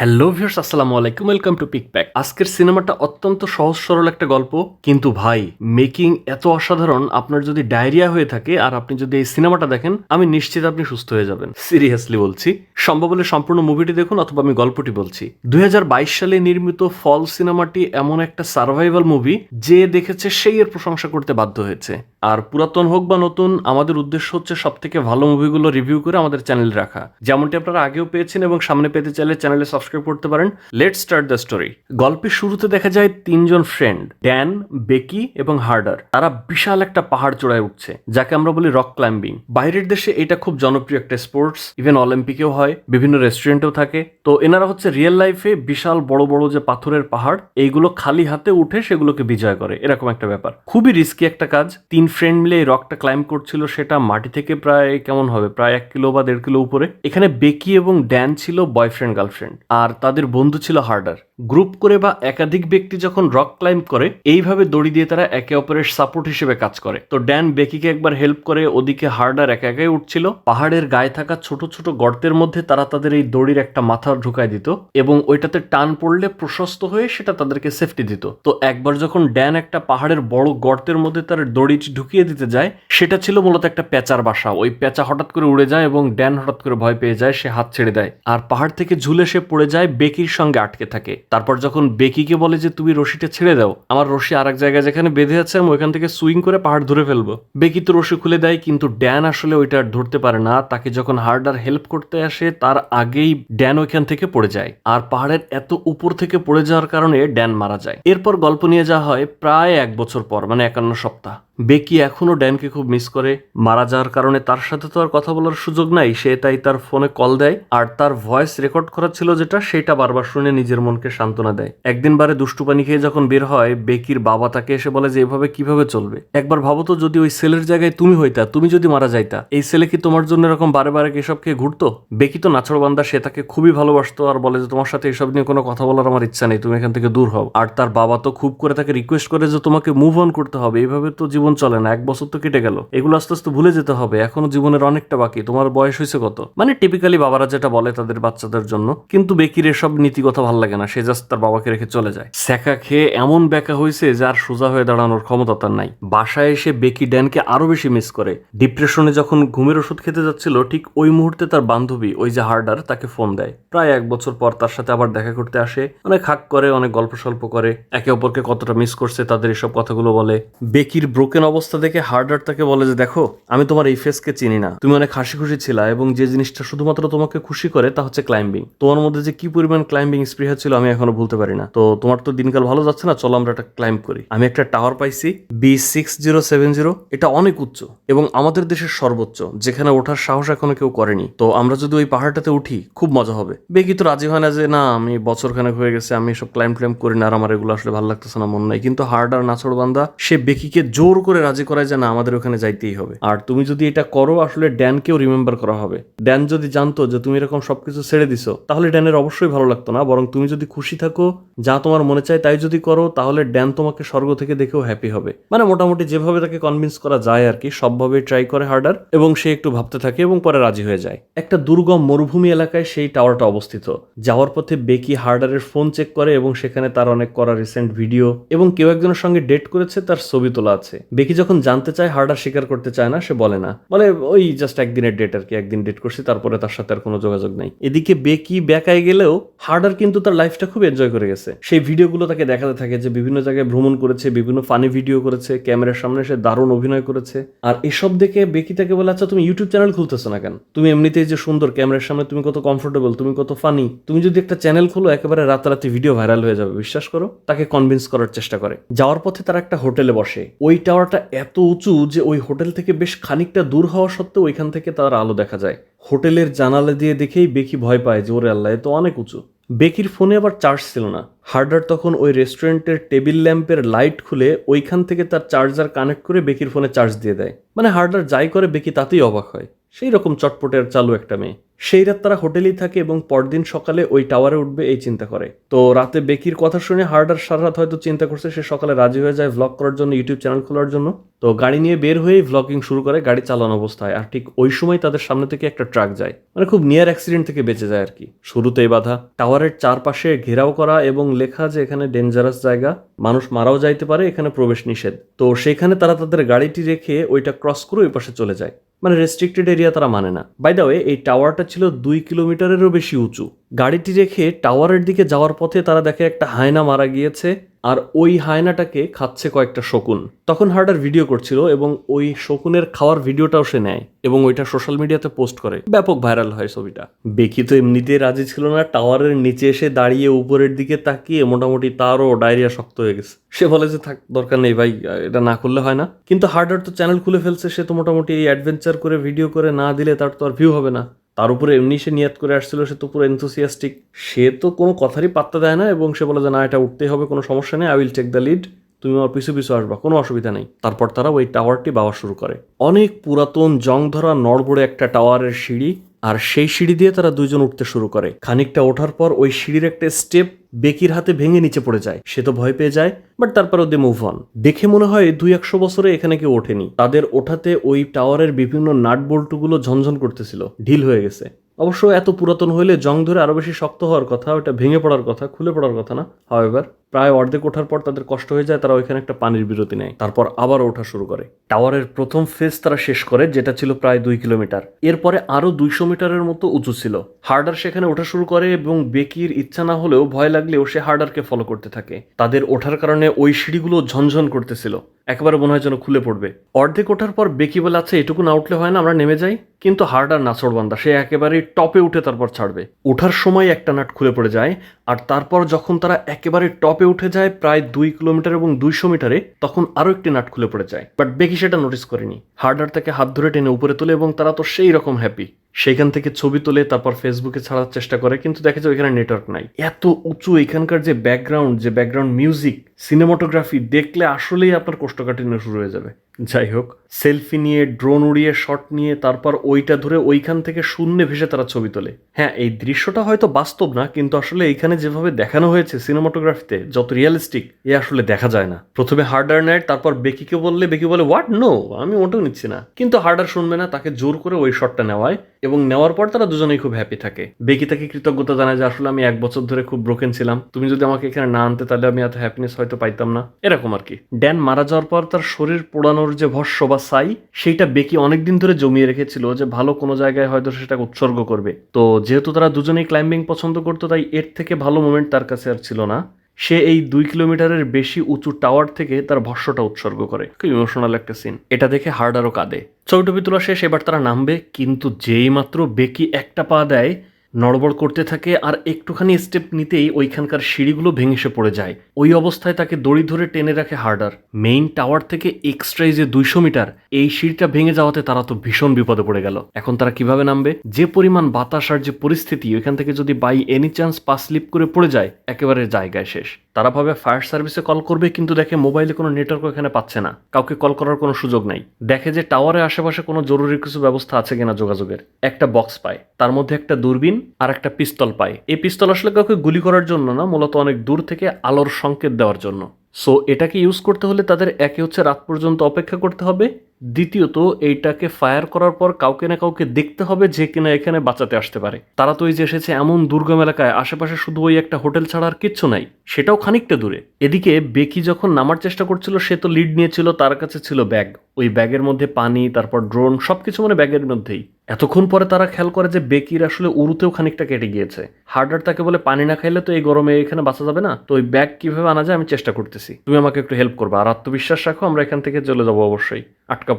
Hello viewers আসসালামু আলাইকুম welcome to pick pack আজকের সিনেমাটা অত্যন্ত সহজ সরল একটা গল্প, কিন্তু ভাই মেকিং এত অসাধারণ, আপনার যদি ডায়রিয়া হয়ে থাকে আর আপনি যদি এই সিনেমাটা দেখেন, আমি নিশ্চিত আপনি সুস্থ হয়ে যাবেন। সিরিয়াসলি বলছি, সম্ভব হলে সম্পূর্ণ মুভিটি দেখুন অথবা আমি গল্পটি বলছি। দুই হাজার বাইশ সালে নির্মিত ফল সিনেমাটি এমন একটা সার্ভাইভাল মুভি যে দেখেছে সেই এর প্রশংসা করতে বাধ্য হয়েছে। আর পুরাতন হোক বা নতুন, আমাদের উদ্দেশ্য হচ্ছে সব থেকে ভালো মুভিগুলো রিভিউ করে আমাদের চ্যানেলে রাখা। যেমনটি আপনারা আগেও পেয়েছেন এবং সামনে পেতে চাইলে চ্যানেলে সাবস্ক্রাইব করতে পারেন। লেট স্টার্ট দ্য স্টোরি গল্পের শুরুতে দেখা যায় তিনজন ফ্রেন্ড ড্যান বেকি এবং হার্ডার তারা বিশাল একটা পাহাড় চড়ায় উঠছে, যাকে আমরা বলি রক ক্লাইম্বিং বাইরের দেশে এটা খুব জনপ্রিয় একটা স্পোর্টস ইভেন অলিম্পিকেও হয়, বিভিন্ন রেস্টুরেন্টেও থাকে। তো এনারা হচ্ছে রিয়েল লাইফে বিশাল বড় বড় যে পাথরের পাহাড়, এইগুলো খালি হাতে উঠে সেগুলোকে বিজয় করে। এরকম একটা ব্যাপার। খুবই রিস্কি একটা কাজ। তিন ফ্রেন্ড মিলে এই রকটা ক্লাইম্ব করছিল, সেটা মাটি থেকে প্রায় কেমন হবে? প্রায় এক কিলো বা দেড় কিলো উপরে। এখানে বেকি এবং ড্যান ছিল বয়ফ্রেন্ড গার্লফ্রেন্ড আর তাদের বন্ধু ছিল হার্ডার। গ্রুপ করে বা একাধিক ব্যক্তি যখন রক ক্লাইম্ব করে, এইভাবে দড়ি দিয়ে তারা একে অপরের সাপোর্ট হিসেবে কাজ করে। তো ড্যান বেকিকে একবার হেল্প করে ওদিকে হার্ডার একা একাই উঠছিল। পাহাড়ের গায়ে থাকা ছোট ছোট গর্তের মধ্যে তারা তাদের এই দড়ির একটা মাথা ঢুকায় দিত এবং ওইটাতে টান পড়লে প্রশস্ত হয়ে সেটা তাদেরকে সেফটি দিত। তো একবার যখন ড্যান একটা পাহাড়ের বড় গর্তের মধ্যে তার দড়ি ঢুকিয়ে দিতে যায়, সেটা ছিল মূলত একটা পেঁচার বাসা। ওই পেঁচা হঠাৎ করে উড়ে যায় এবং ড্যান হঠাৎ করে ভয় পেয়ে যায়, সে হাত ছেড়ে দেয়। আর পাহাড় থেকে ঝুলে সে পড়ে যায় বেকির সঙ্গে আটকে থাকে। তারপর যখন বেকিকে বলে যে, তুমি রশিটা ছেড়ে দাও, আমার রশি আর এক জায়গায় যেখানে বেঁধে আছে, আমি ওইখান থেকে সুইং করে পাহাড় ধরে ফেলব। বেকি তো রশি খুলে দেয়, কিন্তু ড্যান আসলে ওইটা ধরতে পারে না। তাকে যখন হার্ডার হেল্প করতে আসে, তার আগেই ড্যান ওইখান থেকে পড়ে যায়। আর পাহাড়ের এত উপর থেকে পড়ে যাওয়ার কারণে ড্যান মারা যায়। এরপর গল্প নিয়ে যাওয়া হয় প্রায় এক বছর পর মানে একান্ন সপ্তাহ। বেকি এখনও ড্যানকে খুব মিস করে। মারা যাওয়ার কারণে তার সাথে তো আর কথা বলার সুযোগ নাই, সে তাই তার ফোনে কল দেয় আর তার ভয়েস রেকর্ড করা ছিল যেটা, সেটা বারবার শুনে নিজের মনকে সান্ত্বনা দেয়। একদিন বারে দুষ্টু পানি খেয়ে যখন বের হয়, বেকির বাবা তাকে এসে বলে যে, এভাবে কীভাবে চলবে? একবার ভাবো তো, যদি ওই সেলের জায়গায় তুমি হইতা, তুমি যদি মারা যাইতা, এই ছেলে কি তোমার জন্য এরকম বারে বারে এসব খেয়ে ঘুরতো? বেকি তো নাছড়বান্দা, সে তাকে খুবই ভালোবাসতো আর বলে যে, তোমার সাথে এসব নিয়ে কোনো কথা বলার আমার ইচ্ছা নেই, তুমি এখান থেকে দূর হও। আর তার বাবা তো খুব করে তাকে রিকোয়েস্ট করে যে, তোমাকে মুভ অন করতে হবে। এইভাবে তো জীবন চলে না, এক বছর তো কেটে গেল। এগুলো আস্তে আস্তে ভুলে যেতে হবে, এখনও জীবনের অনেকটা বাকি। তোমার বয়স হয়েছে কত? মানে টিপিক্যালি বাবারা যেটা বলে তাদের বাচ্চাদের জন্য, কিন্তু বেকির এসব নীতি কথা ভালো লাগে না, সে জাস্ট তার বাবাকে রেখে চলে যায়। স্যাকা খেয়ে এমন ব্যাকা হয়েছে যে আর সোজা হয়ে দাঁড়ানোর ক্ষমতা তার নাই। বাসায় এসে বেকি ড্যানকে আরও বেশি মিস করে। ডিপ্রেশনে যখন ঘুমের ওষুধ খেতে যাচ্ছিল, ঠিক ওই মুহূর্তে তার বান্ধবী, ওই যে হার্ডার, তাকে ফোন দেয়। প্রায় এক বছর পর তার সাথে আবার দেখা করতে আসে, অনেক হাক করে, অনেক গল্প সল্প করে। একে অপরকে কতটা মিস করছে, তাদের এসব কথাগুলো বলে। বেকির ব্রোকেন অবস্থা দেখে হার্ডার তাকে বলে যে, দেখো, আমি তোমার এই ফেসকে চিনি না। তুমি অনেক হাসি খুশি ছিলা এবং যে জিনিসটা শুধুমাত্র তোমাকে খুশি করে তা হচ্ছে ক্লাইম্বিং তোমার মধ্যে যে কি পরিমাণ ক্লাইম্বিং স্পৃহা ছিল আমি এখনও ভুলতে পারি না। তো তোমার তো দিনকাল ভালো যাচ্ছে না, চলো আমরা একটা ক্লাইম্ব করি। আমি একটা টাওয়ার পাইছি B six zero seven zero এটা অনেক উচ্চ এবং আমাদের দেশের সর্বোচ্চ, যেখানে ওঠার সাহস এখনও কেউ করেনি। তো আমরা যদি ওই পাহাড়টাতে উঠি, খুব মজা হবে। বেকি তো রাজি হয় না যে, না, আমি বছরখানেক হয়ে গেছে, আমি সব ক্লাইম্ব ক্লাইম্ব করি না, আর আমার এগুলো আসলে ভালো লাগতেছে না, মন নাই। কিন্তু হার্ড আর নাছড় বান্দা সে বেকিকে জোর করে রাজি করায় যে না, আমাদের ওখানে যাইতেই হবে। আর তুমি যদি এটা করো, আসলে ড্যানকেও রিমেম্বার করা হবে। ড্যান যদি জানতো যে তুমি এরকম সবকিছু ছেড়ে দিছো, তাহলে ড্যানের অবশ্যই ভালো লাগতো না। বরং তুমি যদি খুশি থাকো, যা তোমার মনে চায় তাই যদি করো, তাহলে ড্যান তোমাকে স্বর্গ থেকে দেখেও হ্যাপি হবে। মানে মোটামুটি যেভাবে তাকে কনভিন্স করা যায় আর কি সবভাবে ট্রাই করে হার্ডার এবং সে একটু ভাবতে থাকে এবং পরে রাজি হয়ে যায়। একটা দুর্গম মরুভূমি এলাকায় সেই টাওয়ারটা অবস্থিত। যাওয়ার পথে বেকি হার্ডারের ফোন চেক করে এবং সেখানে তার অনেক করা রিসেন্ট ভিডিও এবং কেউ একজনের সঙ্গে ডেট করেছে, তার ছবি তোলা আছে। বেকি যখন জানতে চায় হার্ডার স্বীকার করতে চায় না, সে বলে না। বলে, ওই জাস্ট একদিনের ডেট আর কি, একদিন ডেট করছি, তারপরে তার সাথে আর কোনো যোগাযোগ নাই। এদিকে বেকি বেকায় গেলেও হার্ডার কিন্তু তার লাইফটা খুব এনজয় করে গেছে। সেই ভিডিওগুলো তাকে দেখাতে থাকে যে বিভিন্ন জায়গায় ভ্রমণ করেছে, বিভিন্ন ফানি ভিডিও করেছে, ক্যামেরার সামনে সে দারুণ অভিনয় করেছে। আর এসব দেখে বেকি তাকে বলে আচ্ছা তুমি ইউটিউব চ্যানেল খুলতেছো না কেন? তুমি এমনিতেই যে সুন্দর, ক্যামেরার সামনে তুমি কত কমফোর্টেবল তুমি কত ফানি তুমি যদি একটা চ্যানেল খোলো, একেবারে রাতারাতি ভিডিও ভাইরাল হয়ে যাবে, বিশ্বাস করো? তাকে কনভিন্স করার চেষ্টা করে। যাওয়ার পথে তারা একটা হোটেলে বসে। ওই টাওয়ারটা এত উঁচু যে ওই হোটেল থেকে বেশ খানিকটা দূর হওয়া সত্ত্বেও ওইখান থেকে তার আলো দেখা যায়। হোটেলের জানালা দিয়ে দেখেই বেকি ভয় পায় যে, ওরে আল্লাহ, এ তো অনেক উঁচু। বেকির ফোনে আবার চার্জ ছিল না। হার্ডার তখন ওই রেস্টুরেন্টের টেবিল ল্যাম্পের লাইট খুলে ওইখান থেকে তার চার্জার কানেক্ট করে বেকির ফোনে চার্জ দিয়ে দেয়। মানে হার্ডার যাই করে, বেকি তাতেই অবাক হয়। সেই রকম চটপটের চালু একটা মেয়ে। সেই রাত তারা হোটেলেই থাকে এবং পরদিন সকালে ওই টাওয়ারে উঠবে এই চিন্তা করে। তো রাতে বেকির কথা শুনে হার্ডার সারা রাত হয়তো চিন্তা করছে সে সকালে রাজি হয়ে যায় ভ্লগ করার জন্য ইউটিউব চ্যানেল খোলার জন্য। তো গাড়ি নিয়ে বের হয়েই ভ্লগিং শুরু করে গাড়ি চালানো অবস্থায় আর ঠিক ওই সময় তাদের সামনে থেকে একটা ট্রাক যায়। মানে খুব নিয়ার অ্যাক্সিডেন্ট থেকে বেঁচে যায় আর কি। শুরুতেই বাধা। টাওয়ারের চারপাশে ঘেরাও করা এবং লেখা যে এখানে ডেঞ্জারাস জায়গা, মানুষ মারাও যাইতে পারে, এখানে প্রবেশ নিষেধ। তো সেখানে তারা তাদের গাড়িটি রেখে ওইটা ক্রস করে ওই পাশে চলে যায়। মানে রেস্ট্রিক্টেড এরিয়া তারা মানে না। বাই দ্য ওয়ে এই টাওয়ারটা ছিল দুই কিলোমিটারেরও বেশি উঁচু। গাড়িটি রেখে টাওয়ারের দিকে যাওয়ার পথে তারা দেখে একটা হায়না মারা গিয়েছে। আর ওই হায়নাটাকে খাচ্ছে কয়েকটা শকুন। তখন হার্ডার ভিডিও করছিল এবং ওই শকুনের খাওয়ার ভিডিওটাও সে নেয় এবং ওইটা সোশ্যাল মিডিয়াতে পোস্ট করে। ব্যাপক ভাইরাল হয় ছবিটা। বেকি তো এমনিতেই রাজি ছিল না, টাওয়ারের নিচে এসে দাঁড়িয়ে উপরের দিকে তাকিয়ে মোটামুটি তারও ডায়রিয়া শক্ত হয়ে গেছে। সে বলে যে, থাক, দরকার নেই ভাই, এটা না করলে হয় না। কিন্তু হার্ডার তো চ্যানেল খুলে ফেলছে, সে তো মোটামুটি এই অ্যাডভেঞ্চার করে ভিডিও করে না দিলে তার তো আর ভিউ হবে না। তার উপরে এমনি সে নিয়াত করে আসছিল, সে তো পুরো এনথুসিয়াস্টিক সে তো কোনো কথারই পাত্তা দেয় না এবং সে বলে যে, না, এটা উঠতেই হবে, কোনো সমস্যা নেই I will take the lead তুমি আমার পিছু পিছু আসবা, কোনো অসুবিধা নেই। তারপর তারা ওই টাওয়ারটি বাওয়া শুরু করে। অনেক পুরাতন জং ধরা নড়বড়ে একটা টাওয়ারের সিঁড়ি আর সেই সিঁড়ি দিয়ে তারা দুজন উঠতে শুরু করে। খানিকটা ওঠার পর ওই সিঁড়ির একটা স্টেপ বেকির হাতে ভেঙে নিচে পড়ে যায়। সে তো ভয় পেয়ে যায়, বাট তারপর দে মুভ অন দেখে মনে হয় দুই একশো বছরে এখানে কেউ ওঠেনি। তাদের ওঠাতে ওই টাওয়ারের বিভিন্ন নাট বল্টুগুলো ঝনঝন করতেছিল। ঢিল হয়ে গেছে। অবশ্য এত পুরাতন হইলে জং ধরে আরও বেশি শক্ত হওয়ার কথা, ওটা ভেঙে পড়ার কথা, খুলে পড়ার কথা না। হাওয়েভার প্রায় অর্ধেক ওঠার পর তাদের কষ্ট হয়ে যায়, তারা ওইখানে একটা পানির বিরতি নেয়। তারপর আবার ওঠা শুরু করে। টাওয়ারের প্রথম ফেজ তারা শেষ করে, যেটা ছিল প্রায় দুই কিলোমিটার। এরপরে আরও দুইশো মিটারের মতো উঁচু ছিল। হার্ডার সেখানে ওঠা শুরু করে এবং বেকির ইচ্ছা না হলেও ভয় লাগলেও সে হার্ডারকে ফলো করতে থাকে। তাদের ওঠার কারণে ওই সিঁড়িগুলো ঝনঝন করতেছিল। একেবারে মনে হয় যেন খুলে পড়বে। অর্ধেক ওঠার পর বেকি বলে আচ্ছা এটুকু না উঠলে হয় না, আমরা নেমে যাই। কিন্তু হার্ডার নাচড় বান্দা সে একেবারেই টপে উঠে তারপর ছাড়বে। ওঠার সময় একটা নাট খুলে পড়ে যায়, আর তারপর যখন তারা একেবারে টপে উঠে যায় প্রায় দুই কিলোমিটার এবং দুইশো মিটারে, তখন আরও একটি নাট খুলে পড়ে যায়। বাট বেকি সেটা নোটিস করেনি। হার্ডার তাকে হাত ধরে টেনে উপরে তোলে এবং তারা তো সেই রকম হ্যাপি সেইখান থেকে ছবি তোলে, তারপর ফেসবুকে ছাড়ার চেষ্টা করে, কিন্তু দেখে যে ওইখানে নেটওয়ার্ক নাই। এত উঁচু এখানকার যে ব্যাকগ্রাউন্ড যে ব্যাকগ্রাউন্ড মিউজিক সিনেমাটোগ্রাফি দেখলে আসলেই আপনার কোষ্ঠকাঠিন্য শুরু হয়ে যাবে। যাই হোক সেলফি নিয়ে ড্রোন উড়িয়ে শট নিয়ে, তারপর ওইটা ধরে ওইখান থেকে শূন্যে ভেসে তারা ছবি তোলে। হ্যাঁ এই দৃশ্যটা হয়তো বাস্তব না, কিন্তু আসলে এখানে যেভাবে দেখানো হয়েছে সিনেমাটোগ্রাফিতে যত রিয়েলিস্টিক এ আসলে দেখা যায় না। প্রথমে হার্ডার নেয় তারপর বেকিকে বললে, বেকি বলে হোয়াট নো আমি ওটাও নিচ্ছি না। কিন্তু হার্ডার শুনবে না, তাকে জোর করে ওই শটটা নেওয়ায়। এবং নেওয়ার পর তারা দুজনেই খুব হ্যাপি থাকে। বেকি তাকে কৃতজ্ঞতা জানায় যে, আসলে আমি এক বছর ধরে খুব ব্রোকেন ছিলাম। তুমি যদি আমাকে এখানে না আনতে, তাহলে আমি এত হ্যাপিনেস হয়তো পাইতাম না। এরকম আর কি ড্যান মারা যাওয়ার পর তার শরীর পোড়ানোর যে ভস্য বা সাই, সেইটা বেকি অনেকদিন ধরে জমিয়ে রেখেছিল যে, ভালো কোনো জায়গায় হয়তো সেটা উৎসর্গ করবে। তো যেহেতু তারা দুজনেই ক্লাইম্বিং পছন্দ করতো, তাই এর থেকে ভালো মোমেন্ট তার কাছে আর ছিল না। সে এই দুই কিলোমিটারের বেশি উঁচু টাওয়ার থেকে তার ভস্যটা উৎসর্গ করে। খুব ইমোশনাল একটা সিন এটা দেখে হার্ডারও কাঁদে। ছবি টবি তোলা শেষ, এবার তারা নামবে, কিন্তু যেই মাত্র বেকি একটা পা দেয়, নড়বড় করতে থাকে আর একটুখানি স্টেপ নিতেই ওইখানকার সিঁড়িগুলো ভেঙে সে পড়ে যায়। ওই অবস্থায় তাকে দড়ি ধরে টেনে রাখে হার্ডার। মেইন টাওয়ার থেকে এক্সট্রাই যে দুইশো মিটার, এই সিঁড়িটা ভেঙে যাওয়াতে তারা তো ভীষণ বিপদে পড়ে গেল। এখন তারা কীভাবে নামবে? যে পরিমাণ বাতাস আর যে পরিস্থিতি, ওইখান থেকে যদি বাই এনি চান্স পা স্লিপ করে পড়ে যায়, একেবারে জায়গায় শেষ। তারা ভাবে ফায়ার সার্ভিসে কল করবে, কিন্তু দেখে মোবাইলে কোনো নেটওয়ার্ক এখানে পাচ্ছে না। কাউকে কল করার কোনো সুযোগ নাই। দেখে যে টাওয়ারের আশেপাশে কোনো জরুরি কিছু ব্যবস্থা আছে কিনা যোগাযোগের। একটা বক্স পায়, তার মধ্যে একটা দূরবীন আর একটা পিস্তল পায়। এই পিস্তল আসলে কাউকে গুলি করার জন্য না, মূলত অনেক দূর থেকে আলোর সংকেত দেওয়ার জন্য। সো এটাকে ইউজ করতে হলে তাদের একে হচ্ছে রাত পর্যন্ত অপেক্ষা করতে হবে দ্বিতীয়ত, এইটাকে ফায়ার করার পর কাউকে না কাউকে দেখতে হবে যে কিনা এখানে বাঁচাতে আসতে পারে। তারা তো ওই যে এসেছে এমন দুর্গম এলাকায়, আশেপাশে শুধু ওই একটা হোটেল ছাড়া আর কিচ্ছু নাই। সেটাও খানিকটা দূরে। এদিকে বেকি যখন নামার চেষ্টা করছিল, সে তো লিড নিয়েছিল, তার কাছে ছিল ব্যাগ ওই ব্যাগের মধ্যে পানি, তারপর ড্রোন সব কিছু মানে ব্যাগের মধ্যেই। এতক্ষণ পরে তারা খেয়াল করে যে বেকির আসলে উরুতেও খানিকটা কেটে গিয়েছে। হার্ডার তাকে বলে, পানি না খাইলে তো এই গরমে এখানে বাঁচা যাবে না? তো ওই ব্যাগ কীভাবে আনা যায়? আমি চেষ্টা করতেছি। তুমি আমাকে একটু হেল্প করবে। আর আত্মবিশ্বাস রাখো, আমরা এখান থেকে চলে যাব অবশ্যই।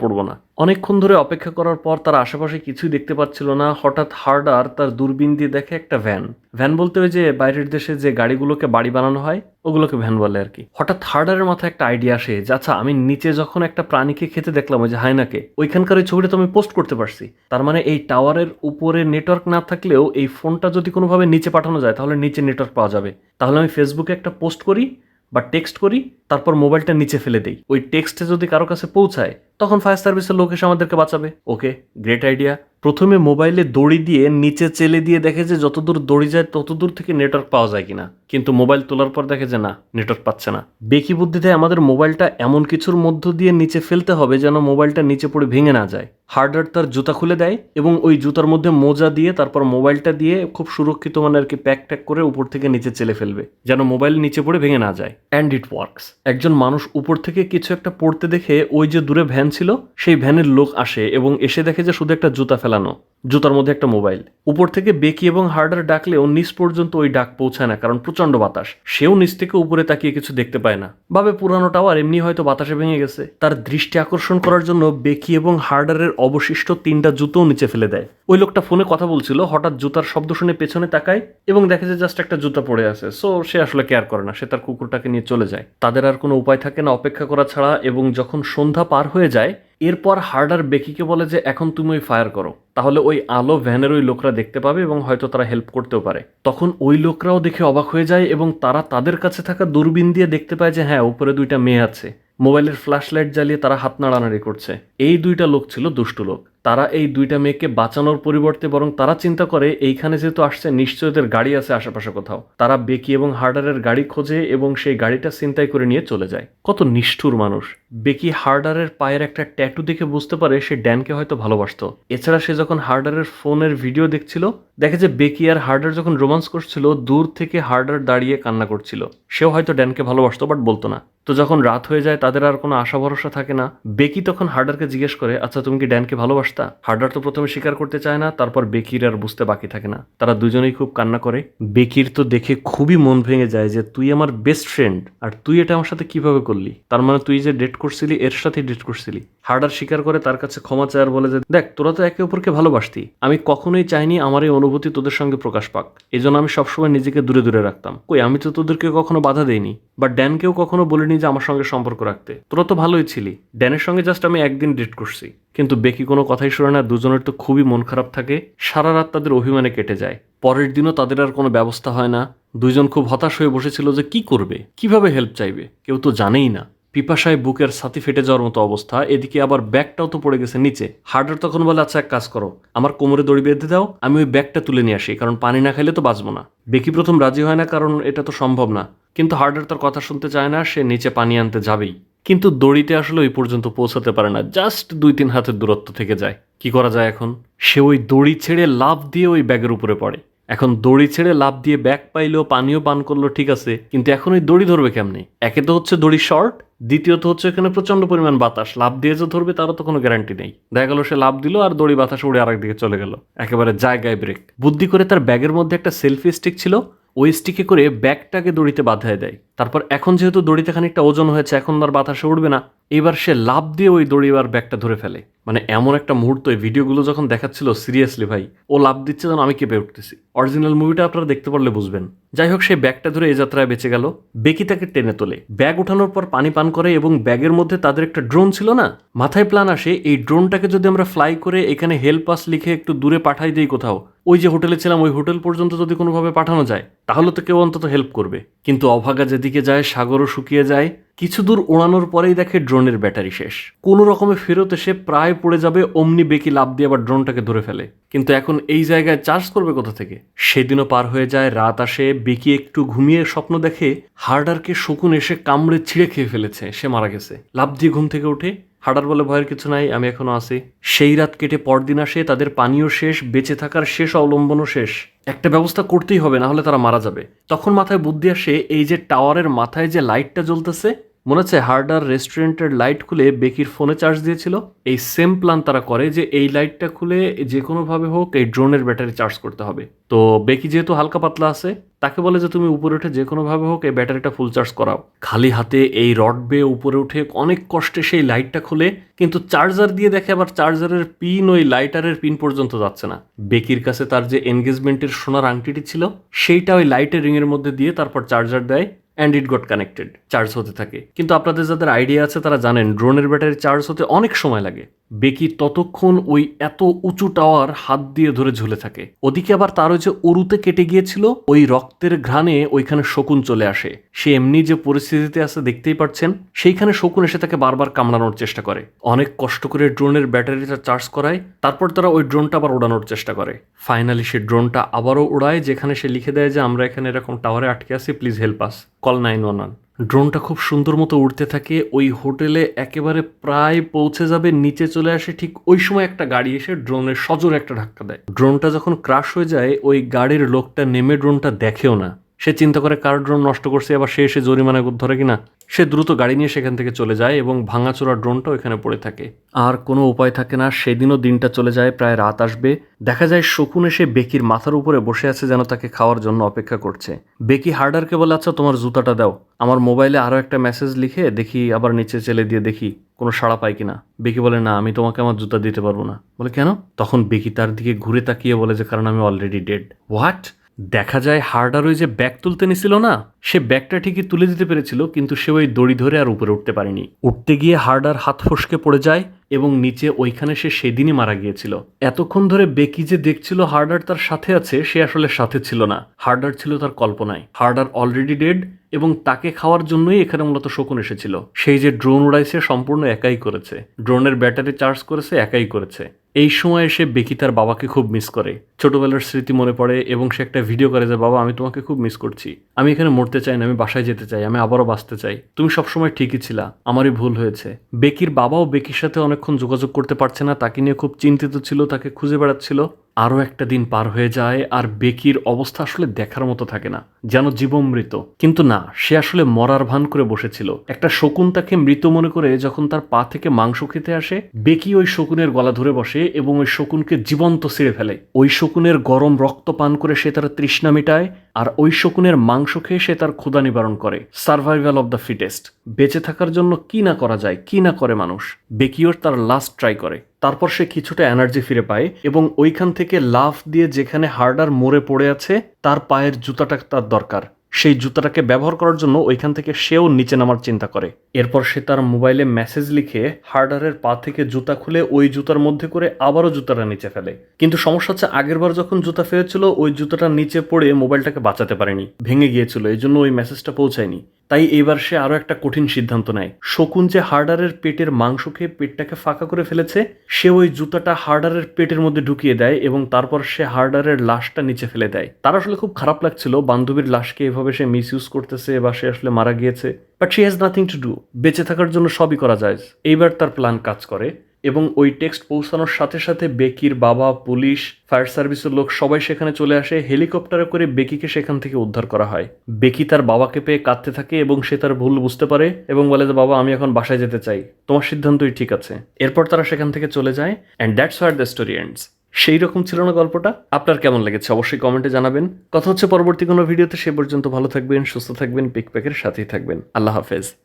পড়ব না। অনেকক্ষণ ধরে অপেক্ষা করার পর তার আশেপাশে কিছুই দেখতে পাচ্ছিল না। হঠাৎ হার্ডার তার দূরবীন দিয়ে দেখে একটা ভ্যান। ভ্যান বলতে ওই যে বাইরের দেশে যে গাড়িগুলোকে বাড়ি বানানো হয়, ওগুলোকে ভ্যান বলে আর কি। হঠাৎ হার্ডারের মাথায় একটা আইডিয়া আসে যে আচ্ছা আমি নিচে যখন একটা প্রাণীকে খেতে দেখলাম, ওই যে হায়নাকে, ওইখানকার ওই ছবিটা তো আমি পোস্ট করতে পারছি। তার মানে এই টাওয়ারের উপরে নেটওয়ার্ক না থাকলেও এই ফোনটা যদি কোনোভাবে নিচে পাঠানো যায়, তাহলে নিচে নেটওয়ার্ক পাওয়া যাবে। তাহলে আমি ফেসবুকে একটা পোস্ট করি বা টেক্সট করি, তারপর মোবাইলটা নিচে ফেলে দেই। ওই টেক্সটে যদি কারও কাছে পৌঁছায়, তখন ফায়ার সার্ভিসের লোক এসে আমাদেরকে বাঁচাবে। ওকে গ্রেট আইডিয়া প্রথমে মোবাইলে দড়ি দিয়ে নিচে চেলে দিয়ে দেখে যে যতদূর দড়ি যায় ততদূর থেকে নেটওয়ার্ক পাওয়া যায় কিনা। কিন্তু মোবাইল তোলার পর দেখে যে না নেটওয়ার্ক পাচ্ছে না। বেকি বুদ্ধিতে আমাদের মোবাইলটা এমন কিছুর মধ্য দিয়ে নিচে ফেলতে হবে যেন মোবাইলটা নিচে পড়ে ভেঙে না যায়। হার্ডার তার জুতা খুলে দেয় এবং ওই জুতার মধ্যে মোজা দিয়ে তারপর মোবাইলটা দিয়ে খুব সুরক্ষিত মানে আর কি প্যাক ট্যাক করে উপর থেকে নিচে চেলে ফেলবে, যেন মোবাইল নিচে পড়ে ভেঙে না যায়। অ্যান্ড ইট ওয়ার্কস একজন মানুষ উপর থেকে কিছু একটা পড়তে দেখে ওই যে দূরে ভ্যান ছিল, সেই ভ্যানের লোক আসে এবং এসে দেখে যে শুধু একটা জুতা ফেলানো, জুতার মধ্যে একটা মোবাইল। উপর থেকে বেকি এবং হার্ডার ডাকলেও নিচ পর্যন্ত ওই ডাক পৌঁছায় না, কারণ প্রচণ্ড বাতাস। সেও নিচ থেকে উপরে তাকিয়ে কিছু দেখতে পায় না। ভাবে পুরানো টাওয়ার এমনি হয়তো বাতাসে ভেঙে গেছে। তার দৃষ্টি আকর্ষণ করার জন্য বেকি এবং হার্ডারের অবশিষ্ট তিনটা জুতোও নিচে ফেলে দেয়। ওই লোকটা ফোনে কথা বলছিল, হঠাৎ জুতার শব্দ শুনে পেছনে তাকায় এবং দেখে যে জাস্ট একটা জুতা পড়ে আছে। সো সে আসলে কেয়ার করে না, সে তার কুকুরটাকে নিয়ে চলে যায়। তাদের আর কোনো উপায় থাকে না অপেক্ষা করা ছাড়া এবং যখন সন্ধ্যা পার হয়ে যায় এরপর হার্ডার বেকিকে বলে যে, এখন তুমি ওই ফায়ার করো। তাহলে ওই আলো ভ্যানের ওই লোকরা দেখতে পাবে এবং হয়তো তারা হেল্প করতেও পারে। তখন ওই লোকরাও দেখে অবাক হয়ে যায় এবং তারা তাদের কাছে থাকা দূরবীন দিয়ে দেখতে পায় যে হ্যাঁ উপরে দুইটা মেয়ে আছে। মোবাইলের ফ্ল্যাশ লাইট জ্বালিয়ে তারা হাত নাড়ানাড়ি করছে। এই দুইটা লোক ছিল দুষ্টু লোক। তারা এই দুইটা মেয়েকে বাঁচানোর পরিবর্তে বরং তারা চিন্তা করে, এইখানে যেহেতু আসছে নিশ্চয়দের গাড়ি আছে আশেপাশে কোথাও। তারা বেকি এবং হার্ডারের গাড়ি খোঁজে এবং সেই গাড়িটা চিন্তাই করে নিয়ে চলে যায়। কত নিষ্ঠুর মানুষ। বেকি হার্ডারের পায়ের একটা ট্যাটু দেখে বুঝতে পারে সে ড্যানকে হয়তো ভালোবাসতো। এছাড়া সে যখন হার্ডারের ফোনের ভিডিও দেখছিল, দেখে যে বেকি আর হার্ডার যখন রোমান্স করছিল, দূর থেকে হার্ডার দাঁড়িয়ে কান্না করছিল। সেও হয়তো ড্যানকে ভালোবাসতো, বাট বলতো না। তো যখন রাত হয়ে যায়, তাদের আর কোনো আশা ভরসা থাকে না। বেকি তখন হার্ডারকে জিজ্ঞেস করে আচ্ছা তুমি কি ড্যানকে ভালোবাসতা হার্ডার তো প্রথমে স্বীকার করতে চায় না, তারপর বেকির আর বুঝতে বাকি থাকে না। তারা দুজনেই খুব কান্না করে। বেকির তো দেখে খুবই মন ভেঙে যায় যে, তুই আমার বেস্ট ফ্রেন্ড আর তুই এটা আমার সাথে কীভাবে করলি? তার মানে তুই যে ডেট করছিলি, এর সাথেই ডেট করছিলি। হার্ডার স্বীকার করে, তার কাছে ক্ষমা চায় আর বলে যে, দেখ, তোরা তো একে অপরকে ভালোবাসতি। আমি কখনোই চাইনি আমার এই অনুভূতি তোদের সঙ্গে প্রকাশ পাক। এই জন্য আমি সবসময় নিজেকে দূরে দূরে রাখতাম। কই, আমি তো তোদেরকে কখনো বাধা দেইনি। বা ড্যানকেও কখনো বলিনি যে, আমার সঙ্গে সম্পর্ক রাখতে। তোরা তো ভালোই ছিলি। ড্যানের সঙ্গে জাস্ট আমি একদিন ডেট করছি। কিন্তু বেকি কোনো কথাই শোনে না, দুজনের তো খুবই মন খারাপ থাকে। সারা রাত তাদের অভিমানে কেটে যায়। পরের দিনও তাদের আর কোনো ব্যবস্থা হয় না। দুজন খুব হতাশ হয়ে বসেছিল যে কি করবে, কীভাবে হেল্প চাইবে, কেউ তো জানেই না। পিপাসায় বুকের ছাতি ফেটে যাওয়ার মতো অবস্থা, এদিকে আবার ব্যাগটাও তো পড়ে গেছে নিচে। হার্ডার তখন বলে আচ্ছা এক কাজ করো, আমার কোমরে দড়ি বেঁধে দাও, আমি ওই ব্যাগটা তুলে নিয়ে আসি, কারণ পানি না খাইলে তো বাঁচবো না। বেকি প্রথম রাজি হয় না, কারণ এটা তো সম্ভব না। কিন্তু হার্ডার তার কথা শুনতে চায় না, সে নিচে পানি আনতে যাবেই। কিন্তু দড়িতে আসলে ওই পর্যন্ত পৌঁছাতে পারে না জাস্ট দুই তিন হাতের দূরত্ব থেকে যায়। কি করা যায় এখন? সে ওই দড়ি ছেড়ে লাভ দিয়ে ওই ব্যাগের উপরে পড়ে। এখন দড়ি ছেড়ে লাভ দিয়ে ব্যাগ পাইলেও পানিও পান করল, ঠিক আছে, কিন্তু এখন ওই দড়ি ধরবে কেমনে? একে তো হচ্ছে দড়ি শর্ট দ্বিতীয়ত হচ্ছে এখানে প্রচণ্ড পরিমাণ বাতাস। লাভ দিয়ে যে ধরবে তারও তো কোনো গ্যারান্টি নেই। দেখা গেল সে লাভ দিল আর দড়ি বাতাস উড়ে আরেক দিকে চলে গেল। একেবারে জায়গায় ব্রেক বুদ্ধি করে তার ব্যাগের মধ্যে একটা সেলফি স্টিক ছিল, ওই স্টিকে করে ব্যাগটাকে দড়িতে বাঁধায় দেয়। তারপর এখন যেহেতু দড়িতে খানিকটা ওজন হয়েছে, এখন আর বাতাসে উঠবে না, এবার সে লাভ দিয়ে ওই দড়ি আর ব্যাগটা ধরে ফেলে। মানে এমন একটা মুহূর্ত, এই ভিডিওগুলো যখন দেখাচ্ছিল সিরিয়াসলি ভাই, ও লাভ দিচ্ছে যেন আমি কেঁপে উঠতেছি। অরিজিনাল মুভিটা আপনারা দেখতে পারলে বুঝবেন। যাই হোক সেই ব্যাগটা ধরে এই যাত্রায় বেঁচে গেল। বেকি তাকে টেনে তোলে। ব্যাগ ওঠানোর পর পানি পান করে এবং ব্যাগের মধ্যে তাদের একটা ড্রোন ছিল না? মাথায় প্ল্যান আসে, এই ড্রোনটাকে যদি আমরা ফ্লাই করে এখানে হেল্প আস লিখে একটু দূরে পাঠাই দিই কোথাও। ওই যে হোটেলে ছিলাম, ওই হোটেল পর্যন্ত যদি কোনোভাবে পাঠানো যায়, তাহলে তো কেউ অন্তত হেল্প করবে। কিন্তু অভাগা যেদিকে যায়, সাগরও শুকিয়ে যায়। কিছু দূর ওড়ানোর পরেই দেখে ড্রোনের ব্যাটারি শেষ। কোনো রকমে ফেরত এসে প্রায় পড়ে যাবে, অমনি বেকি লাভ দিয়ে আবার ড্রোনটাকে ধরে ফেলে। কিন্তু এখন এই জায়গায় চার্জ করবে কোথা থেকে? সেদিনও পার হয়ে যায়, রাত আসে, বেকি একটু ঘুমিয়ে স্বপ্ন দেখে হার্ডারকে শকুন এসে কামড়ে ছিঁড়ে খেয়ে ফেলেছে, সে মারা গেছে। লাভ দিয়ে ঘুম থেকে উঠে হার্ডার বলে ভয়ের কিছু নাই, আমি এখনও আছি। সেই রাত কেটে পরদিন আসে, তাদের পানীয় শেষ, বেঁচে থাকার শেষ, অবলম্বনও শেষ। একটা ব্যবস্থা করতেই হবে, না হলে তারা মারা যাবে। তখন মাথায় বুদ্ধি আসে, এই যে টাওয়ারের মাথায় যে লাইটটা জ্বলতেছে মনে হচ্ছে হার্ডার রেস্টুরেন্টের লাইট খুলে বেকির ফোনে চার্জ দিয়েছিল। এই সেম প্ল্যান তারা করে যে এই লাইটটা খুলে যে কোনোভাবে হোক এই ড্রোনের ব্যাটারি চার্জ করতে হবে। তো বেকি যেহেতু হালকা পাতলা আছে, তাকে বলে যে তুমি উপরে উঠে যে কোনোভাবে হোক এই ব্যাটারিটা ফুল চার্জ করাও। খালি হাতে এই রড বেয়ে উপরে উঠে অনেক কষ্টে সেই লাইটটা খুলে, কিন্তু চার্জার দিয়ে দেখে আবার চার্জারের পিন ওই লাইটারের পিন পর্যন্ত যাচ্ছে না। বেকির কাছে তার যে এনগেজমেন্টের সোনার আংটিটি ছিল, সেইটা ওই লাইটের রিংয়ের মধ্যে দিয়ে তারপর চার্জার দেয়। And it got connected charge হতে থাকে। কিন্তু আপনাদের যাদের আইডিয়া আছে, তারা জানেন ড্রোনের ব্যাটারি চার্জ হতে অনেক সময় লাগে। বেকি ততক্ষণ ওই এত উঁচু টাওয়ার হাত দিয়ে ধরে ঝুলে থাকে। ওদিকে আবার তার ওই যে অরুতে কেটে গিয়েছিল, ওই রক্তের ঘ্রাণে ওইখানে শকুন চলে আসে। সে এমনি যে পরিস্থিতিতে আছে দেখতেই পাচ্ছেন সেইখানে শকুন এসে তাকে বারবার কামড়ানোর চেষ্টা করে। অনেক কষ্ট করে ড্রোনের ব্যাটারিটা চার্জ করায়, তারপর তারা ওই ড্রোনটা আবার ওড়ানোর চেষ্টা করে। ফাইনালি সে ড্রোনটা আবারও উড়ায় যেখানে সে লিখে দেয় যে, আমরা এখানে এরকম টাওয়ারে আটকে আছি, please help us. Call nine one one. ড্রোনটা খুব সুন্দর মতো উড়তে থাকে, ওই হোটেলে একেবারে প্রায় পৌঁছে যাবে, নিচে চলে আসে ঠিক ওই সময় একটা গাড়ি এসে ড্রোনের সজোরে একটা ধাক্কা দেয়। ড্রোনটা যখন ক্রাশ হয়ে যায়, ওই গাড়ির লোকটা নেমে ড্রোনটা দেখেও না। সে চিন্তা করে কার ড্রোন নষ্ট করছে, আবার সে এসে জরিমানা ধরে কিনা? সে দ্রুত গাড়ি নিয়ে সেখান থেকে চলে যায় এবং ভাঙাচোরা ড্রোনটা ওইখানে পড়ে থাকে। আর কোনো উপায় থাকে না, সেদিনও দিনটা চলে যায়, প্রায় রাত আসবে। দেখা যায় শকুন এসে বেকির মাথার উপরে বসে আছে যেন তাকে খাওয়ার জন্য অপেক্ষা করছে। বেকি, হার্ডারকে বলে আচ্ছা তোমার জুতাটা দাও। আমার মোবাইলে আরও একটা মেসেজ লিখে দেখি, আবার নিচে চেলে দিয়ে দেখি, কোনো সাড়া পাই কিনা? বেকি বলে, না, আমি তোমাকে আমার জুতা দিতে পারব না। বলে, কেন? তখন বেকি তার দিকে ঘুরে তাকিয়ে বলে যে, কারণ আমি অলরেডি ডেড হোয়াট দেখা যায় হার্ডার ওই যে ব্যাগ তুলতে নিছিল না, সে ব্যাগটা ঠিকই তুলে দিতে পেরেছিল, কিন্তু সে ওই দড়ি ধরে আর উপরে উঠতে পারেনি। উঠতে গিয়ে হার্ডার হাত ফসকে পড়ে যায় এবং নিচে ওইখানে সে সেদিনই মারা গিয়েছিল। এতক্ষণ ধরে বেকি যে দেখছিল হার্ডার তার সাথে আছে, সে আসলে সাথে ছিল না। হার্ডার ছিল তার কল্পনায়। হার্ডার অলরেডি ডেড এবং তাকে খাওয়ার জন্যই এখানে মূলত শকুন এসেছিল। সেই যে ড্রোন উড়াইছে, সম্পূর্ণ একাই করেছে। ড্রোনের ব্যাটারি চার্জ করেছে, একাই করেছে। এই সময় এসে বেকি তার বাবাকে খুব মিস করে। ছোটবেলার স্মৃতি মনে পড়ে এবং সে একটা ভিডিও করে যে, বাবা, আমি তোমাকে খুব মিস করছি। আমি এখানে মরতে চাই না, আমি বাসায় যেতে চাই, আমি আবারও বাঁচতে চাই। তুমি সবসময় ঠিকই ছিলা, আমারই ভুল হয়েছে। বেকির বাবাও বেকির সাথে অনেকক্ষণ যোগাযোগ করতে পারছে না, তাকে নিয়ে খুব চিন্তিত ছিল, তাকে খুঁজে বেড়াচ্ছিল। আরও একটা দিন পার হয়ে যায়, আর বেকির অবস্থা আসলে দেখার মতো থাকে না। যেন জীবমৃত কিন্তু না, সে আসলে মরার ভান করে বসেছিল। একটা শকুন তাকে মৃত মনে করে যখন তার পা থেকে মাংস খেতে আসে বেকি ওই শকুনের গলা ধরে বসে এবং ওই শকুনকে জীবন্ত ছিঁড়ে ফেলে। ওই শকুনের গরম রক্ত পান করে সে তার তৃষ্ণা মেটায় আর ওই শকুনের মাংস খেয়ে সে তার ক্ষুদা নিবারণ করে। সার্ভাইভাল অব দ্য ফিটেস্ট বেঁচে থাকার জন্য কি না করা যায়, কি না করে মানুষ? বেকিওর তার লাস্ট ট্রাই করে। তারপর সে কিছুটা এনার্জি ফিরে পায় এবং ওইখান থেকে লাফ দিয়ে যেখানে হার্ডার মরে পড়ে আছে, তার পায়ের জুতাটা তার দরকার। সেই জুতাটাকে ব্যবহার করার জন্য ওইখান থেকে সেও নিচে নামার চিন্তা করে। এরপর সে তার মোবাইলে মেসেজ লিখে হার্ডারের পা থেকে জুতা খুলে ওই জুতার মধ্যে করে আবারও জুতাটা নিচে ফেলে। কিন্তু সমস্যা হচ্ছে আগেরবার যখন জুতা ফেলেছিল, ওই জুতাটা নিচে পড়ে মোবাইলটাকে বাঁচাতে পারেনি, ভেঙে গিয়েছিল এই জন্য ওই মেসেজটা পৌঁছায়নি। তাই এইবার সে আরও একটা কঠিন সিদ্ধান্ত নেয়। শকুন যে হার্ডারের পেটের মাংস খেয়ে পেটটাকে ফাঁকা করে ফেলেছে, সে ওই জুতাটা হার্ডারের পেটের মধ্যে ঢুকিয়ে দেয় এবং তারপর সে হার্ডারের লাশটা নিচে ফেলে দেয়। তার আসলে খুব খারাপ লাগছিল, বান্ধবীর লাশকে এভাবে সে মিস ইউজ করতেছে বা সে আসলে মারা গিয়েছে but she has nothing to do বেঁচে থাকার জন্য সবই করা যায়। এইবার তার প্ল্যান কাজ করে এবং ওই টেক্সট পৌঁছানোর সাথে সাথে বেকির বাবা, পুলিশ ফায়ার সার্ভিসের লোক সবাই সেখানে চলে আসে। হেলিকপ্টারে করে বেকিকে সেখান থেকে উদ্ধার করা হয়। বেকি তার বাবাকে পেয়ে কাঁদতে থাকে এবং সে তার ভুল বুঝতে পারে এবং বলে যে, বাবা, আমি এখন বাসায় যেতে চাই। তোমার সিদ্ধান্তই ঠিক আছে। এরপর তারা সেখান থেকে চলে যায় and that's where the story ends সেই রকম ছিল না গল্পটা। আপনার কেমন লেগেছে অবশ্যই কমেন্টে জানাবেন। কথা হচ্ছে পরবর্তী কোনো ভিডিওতে, সে পর্যন্ত ভালো থাকবেন, সুস্থ থাকবেন, পিকপ্যাকের সাথেই থাকবেন। আল্লাহ হাফেজ।